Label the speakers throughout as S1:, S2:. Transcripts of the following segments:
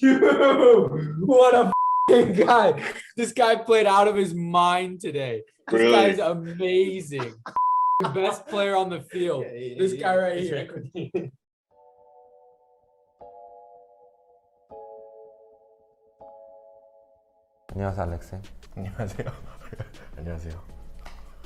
S1: what a f***ing guy. This guy played out of his mind today. This
S2: Really?
S1: guy's amazing. Best player on the field. This guy right here.
S3: 안녕하세요 알렉스
S4: 안녕하세요. 안녕하세요.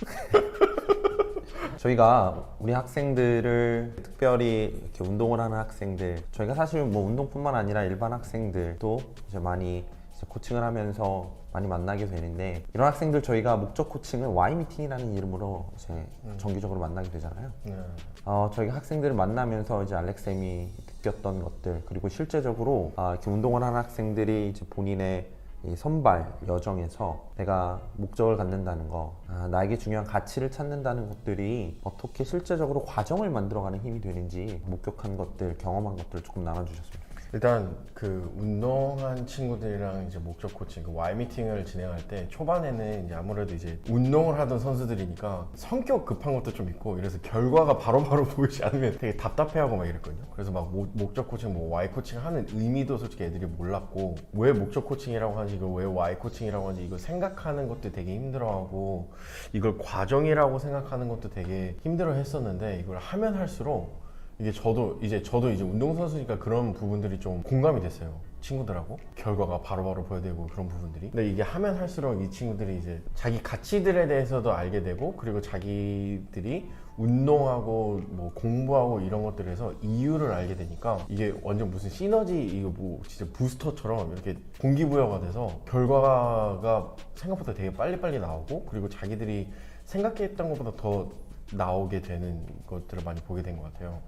S3: 저희가 우리 학생들을 특별히 이렇게 운동을 하는 학생들 저희가 사실 뭐 운동뿐만 아니라 일반 학생들도 이제 많이 이제 코칭을 하면서 많이 만나게 되는데 이런 학생들 저희가 목적 코칭을 Y 미팅이라는 이름으로 이제 정기적으로 만나게 되잖아요.
S4: 네.
S3: 어, 저희가 학생들을 만나면서 이제 알렉 쌤이 느꼈던 것들 그리고 실제적으로 아, 이렇게 운동을 하는 학생들이 이제 본인의 이 선발 여정에서 내가 목적을 갖는다는 거, 아, 나에게 중요한 가치를 찾는다는 것들이 어떻게 실제적으로 과정을 만들어가는 힘이 되는지 목격한 것들, 경험한 것들을 조금 좋겠어요.
S4: 일단 그 운동한 친구들이랑 이제 목적 코칭 그 Y 미팅을 진행할 때 초반에는 이제 아무래도 이제 운동을 하던 선수들이니까 성격 급한 것도 좀 있고 이래서 결과가 바로바로 보이지 않으면 되게 답답해하고 막 이랬거든요. 그래서 막 모- 목적 코칭 뭐 Y 코칭 하는 의미도 솔직히 애들이 몰랐고 왜 목적 코칭이라고 하는지 이걸 왜 Y 코칭이라고 하는지 이거 생각하는 것도 되게 힘들어하고 이걸 과정이라고 생각하는 것도 되게 힘들어했었는데 이걸 하면 할수록 이게 저도 이제 저도 이제 운동선수니까 그런 부분들이 좀 공감이 됐어요. 친구들하고 결과가 바로바로 보여되고 그런 부분들이 근데 이게 하면 할수록 이 친구들이 이제 자기 가치들에 대해서도 알게 되고 그리고 자기들이 운동하고 뭐 공부하고 이런 것들에서 이유를 알게 되니까 이게 완전 무슨 시너지 이거 뭐 진짜 부스터처럼 이렇게 동기부여가 돼서 결과가 생각보다 되게 빨리빨리 나오고 그리고 자기들이 생각했던 것보다 더 나오게 되는 것들을 많이 보게 된 것 같아요.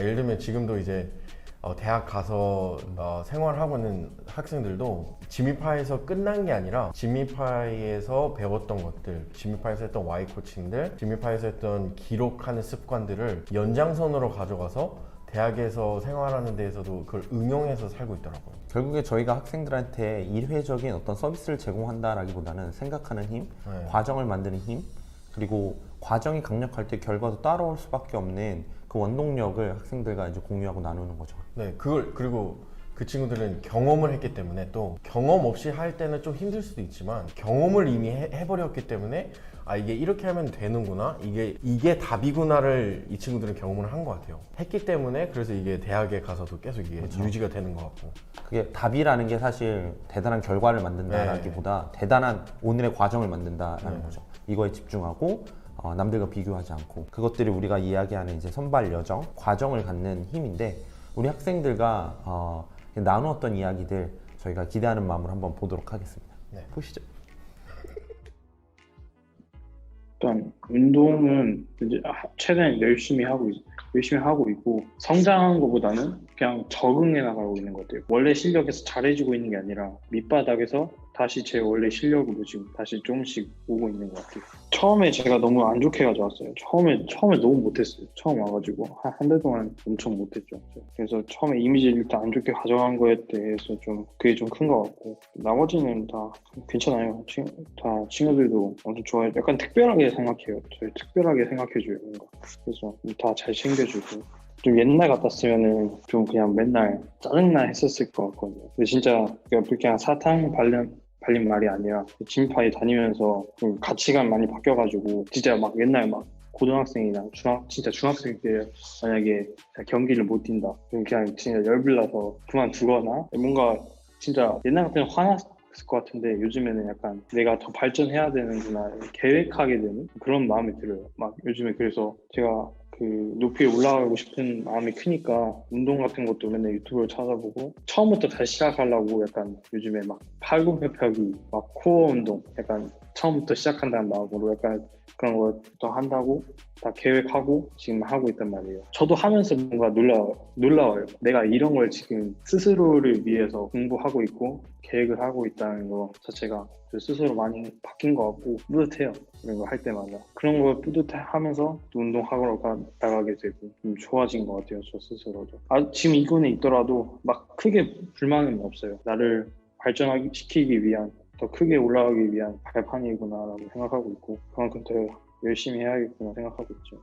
S4: 그러니까 예를 들면 지금도 이제 어, 대학 가서 어, 생활하고 있는 학생들도 지미파에서 끝난 게 아니라 지미파에서 배웠던 것들, 지미파에서 했던 Y 코칭들, 지미파에서 했던 기록하는 습관들을 연장선으로 가져가서 대학에서 생활하는 데에서도 그걸 응용해서 살고 있더라고요.
S3: 결국에 저희가 학생들한테 일회적인 어떤 서비스를 제공한다라기보다는 생각하는 힘,
S4: 네.
S3: 과정을 만드는 힘, 그리고 과정이 강력할 때 결과도 따라올 수밖에 없는 그 원동력을 학생들과 이제 공유하고 나누는 거죠.
S4: 네, 그걸 그리고 그 친구들은 경험을 했기 때문에 또 경험 없이 할 때는 좀 힘들 수도 있지만 경험을 이미 해, 해버렸기 때문에 아 이게 이렇게 하면 되는구나 이게 이게 답이구나를 이 친구들은 경험을 한 것 같아요. 했기 때문에 그래서 이게 대학에 가서도 계속 이게 유지가 되는 것 같고.
S3: 그게 답이라는 게 사실 대단한 결과를 만든다라기보다 대단한 오늘의 과정을 만든다라는
S4: 네.
S3: 거죠. 이거에 집중하고 어, 남들과 비교하지 않고 그것들이 우리가 이야기하는 이제 선발 여정, 과정을 갖는 힘인데 우리 학생들과 어, 나누었던 이야기들 저희가 기대하는 마음으로 한번 보도록 하겠습니다.
S4: 네.
S3: 보시죠.
S5: 일단 운동은 이제 하- 최대한 열심히 하고 있, 열심히 하고 있고 성장한 것보다는 그냥 적응해 나가고 있는 것 같아요. 원래 실력에서 잘해지고 있는 게 아니라 밑바닥에서 다시 제 원래 실력으로 지금 다시 조금씩 오고 있는 것 같아요. 처음에 제가 너무 안 좋게 가져왔어요. 처음에 처음에 너무 못했어요. 처음 와가지고 한한달 동안 엄청 못했죠. 그래서 처음에 이미지를 일단 안 좋게 가져간 거에 대해서 좀 그게 좀 큰 것 같고 나머지는 다 괜찮아요. 친, 다 친구들도 엄청 좋아해요. 약간 특별하게 생각해요. 저희 특별하게 생각해줘요. 뭔가. 그래서 다 잘 챙겨주고 좀 옛날 같았으면은 좀 그냥 맨날 짜증나 했었을 것 같거든요. 근데 진짜 그냥 사탕 발린 발린 말이 아니라 진파에 다니면서 좀 가치관 많이 바뀌어가지고 진짜 막 옛날 막 고등학생이나 중학 진짜 중학생 때 만약에 경기를 못 뛴다 그냥 진짜 열불나서 그만 두거나 뭔가 진짜 옛날 같으면 화났을 것 같은데 요즘에는 약간 내가 더 발전해야 되는구나 계획하게 되는 그런 마음이 들어요. 막 요즘에 그래서 제가 그 높이 올라가고 싶은 마음이 크니까 운동 같은 것도 맨날 유튜브를 찾아보고 처음부터 다시 시작하려고 약간 요즘에 막 팔굽혀펴기 막 코어 운동 약간 처음부터 시작한다는 마음으로 약간 그런 것도 한다고 다 계획하고 지금 하고 있단 말이에요. 저도 하면서 뭔가 놀라 놀라워요. 내가 이런 걸 지금 스스로를 위해서 공부하고 있고 계획을 하고 있다는 거 자체가 저 스스로 많이 바뀐 것 같고 뿌듯해요. 이런 거 할 때마다 그런 걸 뿌듯해하면서 또 운동하러 가, 나가게 되고 좀 좋아진 것 같아요. 저 스스로도. 아 지금 이거는 있더라도 막 크게 불만은 없어요. 나를 발전시키기 위한 더 크게 올라가기 위한 발판이구나라고 생각하고 있고 그만큼 더 열심히 해야겠구나 생각하고 있죠.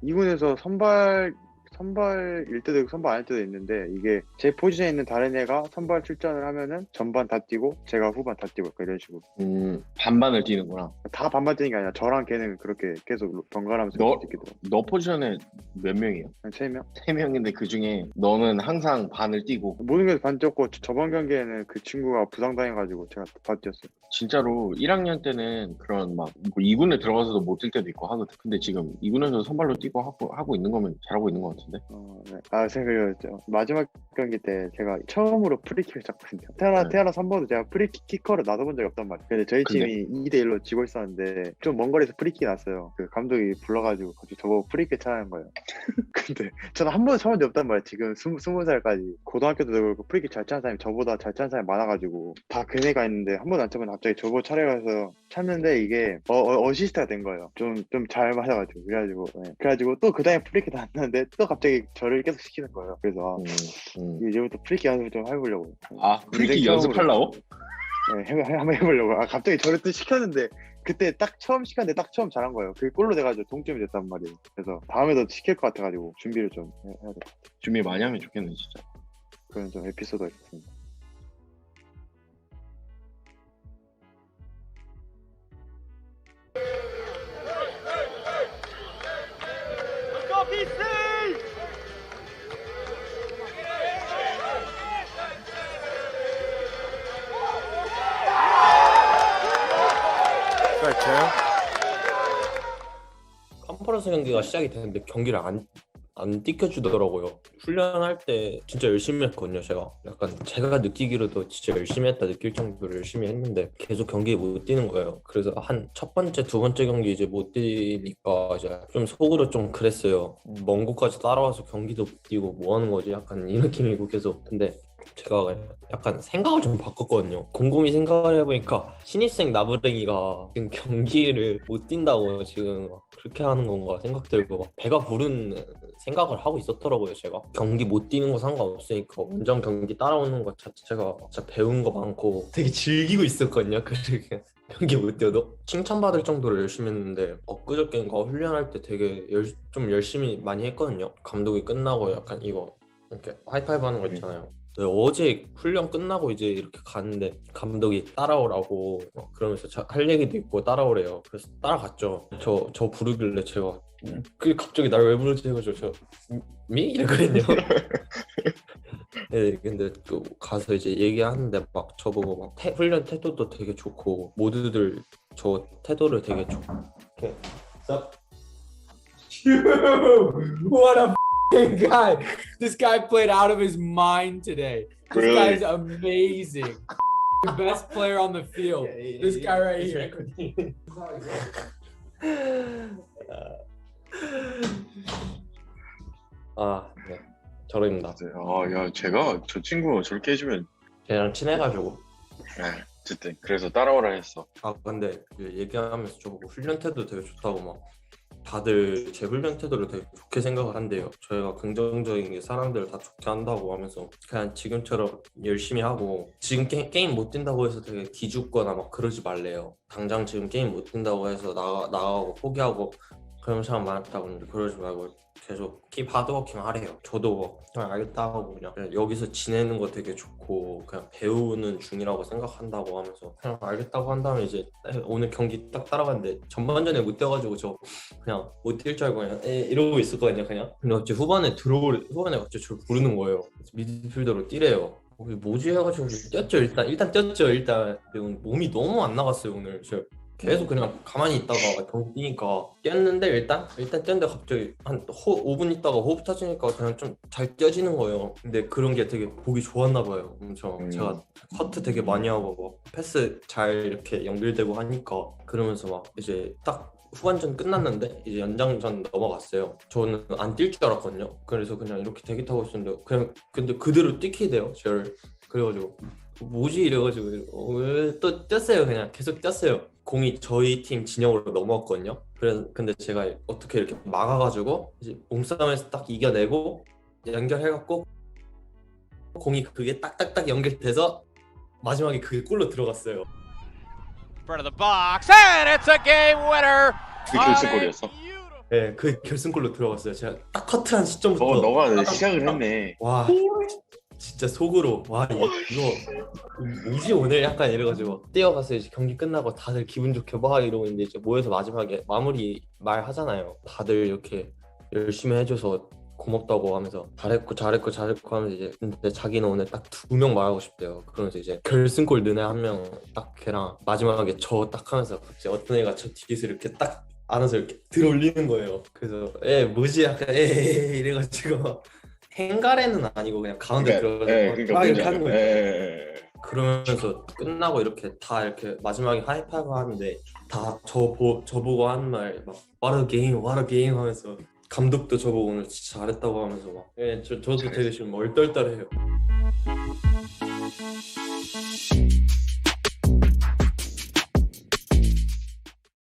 S2: 이군에서 선발 선발일 때도 있고 선발 아닐 때도 있는데 이게 제 포지션에 있는 다른 애가 선발 출전을 하면은 전반 다 뛰고 제가 후반 다 뛰고 약간 이런 식으로
S6: 음, 반반을 뛰는구나.
S2: 다 반반 뛰는 게 아니라 저랑 걔는 그렇게 계속 번갈아가면서
S6: 너-
S2: 뛰기더라고
S6: 너 포지션에 몇 명이야?
S2: 한 3명?
S6: 세 명인데 그 중에 너는 항상 반을 뛰고
S2: 모든 게반 뛰었고 저- 저번 경기에는 그 친구가 부상당해가지고 제가 다 뛰었어요
S6: 진짜로 1학년 때는 그런 막뭐 2군에 들어가서도 못 뛸 때도 있고 하거든. 근데 지금 2군에서 선발로 뛰고 하고, 하고 있는 거면 잘하고 있는 것 같 은데.
S2: 어, 네. 아, 생각해요. 마지막 경기 때 제가 처음으로 프리킥을 잡거든요. 태어나,
S6: 네.
S2: 태어나서 한 번도 제가 프리킥 키커를 놔둬본 적이 없단 말이에요. 근데 저희
S6: 근데-
S2: 팀이 2대 1로 지고 있었는데 좀 먼 거리에서 프리킥이 났어요. 그 감독이 불러가지고 갑자기 저보고 프리킥 차라는 거예요. 근데 저는 한 번도 쳐본 적 없단 말이에요. 지금 스무, 스무 살까지. 고등학교 때도 그렇고 프리킥 잘 차는 사람이 저보다 잘 차는 사람이 많아가지고 다 그네가 있는데 한 번도 안 차면 갑자기 저보고 차려가서 찼는데 이게 어, 어, 어 시스트가 된 거예요. 좀 좀 잘 맞아가지고 그래가지고 네. 그래가지고 또 그 다음에 프리킥 났는데 또 갑자기 저를 계속 시키는 거예요. 그래서 아,
S6: 음, 음.
S2: 이제부터 프리킥 연습을 좀 해보려고.
S6: 아, 프리킥 연습하려고?
S2: 네, 해, 해- 한번 해보려고. 아, 갑자기 저를 또 시켰는데 그때 딱 처음 시켰는데 딱 처음 잘한 거예요. 그게 골로 돼가지고 동점이 됐단 말이에요. 그래서 다음에도 시킬 것 같아가지고 준비를 좀 해- 해야 돼.
S6: 준비 많이 하면 좋겠네, 진짜.
S2: 그런 좀 에피소드가 있습니다.
S7: 컨퍼런스 경기가 시작이 됐는데 경기를 안, 안 띄켜주더라고요. 훈련할 때 진짜 열심히 했거든요, 제가. 약간 제가 느끼기로도 진짜 열심히 했다 느낄 정도로 열심히 했는데 계속 경기에 못 뛰는 거예요. 그래서 한 첫 번째, 두 번째 경기 이제 못 뛰니까 이제 좀 속으로 좀 그랬어요. 먼 곳까지 따라와서 경기도 못 뛰고 뭐 하는 거지? 약간 이 느낌이고 계속. 근데 제가 약간 생각을 좀 바꿨거든요. 곰곰이 생각을 해보니까 신입생 나부랭이가 지금 경기를 못 뛴다고 지금 막 그렇게 하는 건가 생각 들고 막 배가 부른 생각을 하고 있었더라고요. 제가 경기 못 뛰는 거 상관없으니까 원정 경기 따라오는 것 자체가 진짜 배운 거 많고 되게 즐기고 있었거든요. 그렇게 경기 못 뛰어도 칭찬받을 정도로 열심히 했는데 엊그저께인가 훈련할 때 되게 열, 좀 열심히 많이 했거든요. 감독이 끝나고 약간 이거 이렇게 하이파이브 하는 거 있잖아요. 네, 어제 훈련 끝나고 이제 이렇게 갔는데 감독이 따라오라고 막 그러면서 자- 할 얘기도 있고 따라오래요. 그래서 따라갔죠. 저 저 부르길래 제가 그 갑자기 날 왜 부르지 해가지고 저 미? 이랬거든요. 네, 근데 또 가서 이제 얘기하는데 막 저보고 막 태- 훈련 태도도 되게 좋고 모두들 저 태도를 되게 좋게 싹
S1: what a guy. This guy played out of his mind today. This
S6: Really?
S1: guy's amazing. The best player on the field. This guy right here.
S7: 아, 네. 저입니다.
S6: 아, 야, 제가 저 친구 저렇게 해주면,
S7: 걔랑 친해가지고
S6: 에, 어쨌든. 그래서 따라오라 했어.
S7: 아 근데 그 얘기하면서 저보고 훈련 태도 되게 좋다고 막 다들 제 훈련 태도를 되게 좋게 생각을 한대요. 저희가 긍정적인 게 사람들을 다 좋게 한다고 하면서 그냥 지금처럼 열심히 하고 지금 게, 게임 못 뛴다고 해서 되게 기죽거나 막 그러지 말래요. 당장 지금 게임 못 뛴다고 해서 나가 나가고 포기하고 그런 사람 하는데 그러지 말고 계속 킵 하드워킹 하래요. 저도 뭐 그냥 알겠다 하고 그냥, 그냥 여기서 지내는 거 되게 좋고 그냥 배우는 중이라고 생각한다고 하면서 그냥 알겠다고 한 다음에 이제 오늘 경기 딱 따라갔는데 전반전에 못 뛰어가지고 저 그냥 못 뛸 줄 알고 그냥 에 이러고 있었거든요 그냥. 근데 갑자기 후반에 들어올 후반에 갑자기 저를 부르는 거예요. 미드필더로 뛰래요. 어, 뭐지 해가지고 뛰었죠 일단. 일단 뛰었죠 일단. 몸이 너무 안 나갔어요 오늘. 저 계속 그냥 가만히 있다가 경기 뛰니까 뛰었는데 일단 일단 뛰었는데 갑자기 한 호, 5분 있다가 호흡 타지니까 그냥 좀 잘 뛰어지는 거예요 근데 그런 게 되게 보기 좋았나 봐요 엄청
S6: 음.
S7: 제가 커트 되게 많이 하고 막 패스 잘 이렇게 연결되고 하니까 그러면서 막 이제 딱 후반전 끝났는데 이제 연장전 넘어갔어요. 저는 안 뛸 줄 알았거든요. 그래서 그냥 이렇게 대기 타고 있었는데 그냥 근데 그대로 뛰게 돼요. 저를 그래가지고 뭐지 이래가지고 어, 왜또 뛰었어요. 그냥 계속 뛰었어요. 공이 저희 팀 진영으로 넘어왔거든요. 그래서 근데 제가 어떻게 이렇게 막아가지고 이제 몸싸움에서 딱 이겨내고 연결해갖고 공이 그게 딱딱딱 연결돼서 마지막에 그게 골로 들어갔어요.
S8: front of the box, and it's a game winner.
S6: 그게
S8: a
S6: 결승골이었어?
S7: 예, 그 결승골로 들어갔어요. 제가 딱 커트한 시점부터
S6: 어 너가
S7: 딱-
S6: 시작을
S7: 딱-
S6: 했네.
S7: 와 진짜 속으로 와 이거, 뭐지 오늘 약간 이래가지고 뛰어가서 이제 경기 끝나고 다들 기분 좋게 막 이러고 있는데 이제 모여서 마지막에 마무리 말 하잖아요. 다들 이렇게 열심히 해줘서 고맙다고 하면서 잘했고 잘했고 잘했고 하면서 이제 근데 자기는 오늘 딱 두 명 말하고 싶대요. 그러면서 이제 결승골 애한명 딱 걔랑 마지막에 저 딱 하면서 갑자기 어떤 애가 저 뒤에서 이렇게 딱 안아서 이렇게 들어올리는 거예요. 그래서 에 뭐지 약간 에 이래가지고 행가래는 아니고 그냥 가운데
S6: 그러니까,
S7: 들어가서
S6: 예,
S7: 막
S6: 그러니까
S7: 이렇게
S6: 뭔지
S7: 하는. 거예요.
S6: 예, 예, 예.
S7: 그러면서 끝나고 이렇게 다 이렇게 마지막에 하이파이브 하는데 다 저보 저보고 하는 말막 what a game, what a game 하면서 감독도 저보고 오늘 진짜 잘했다고 하면서 막 예, 저 저도 되게 지금 얼떨떨해요.